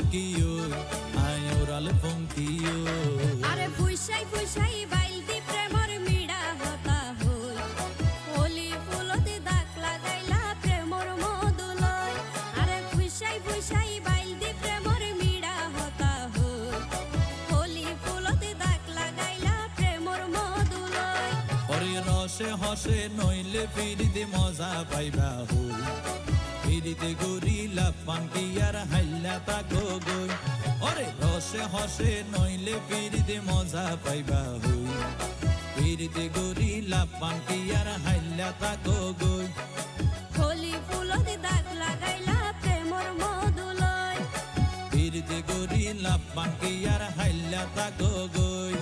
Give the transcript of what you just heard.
funkiyo ay oral funkiyo are fuishai fuishai bailti premor mira hota hoy oli fulote dak lagaila premor moduloy are fuishai fuishai bailti premor mira hota hoy oli fulote dak lagaila premor moduloy ore roshe hoshe noile piride moza paiba hoy ফিরিতে গরিলা পান্টি আর হাইলা তাকো গই ওরে রসে হসে নইলে ফিরিতে মজা পাইবা হই। ফিরিতে গরিলা পান্টি আর হাইলা তাকো গই কলি ফুলতি দাগ লাগাইলা প্রেমর মধুলয়। ফিরিতে গরিলা পান্টি আর হাইলা তাকো গই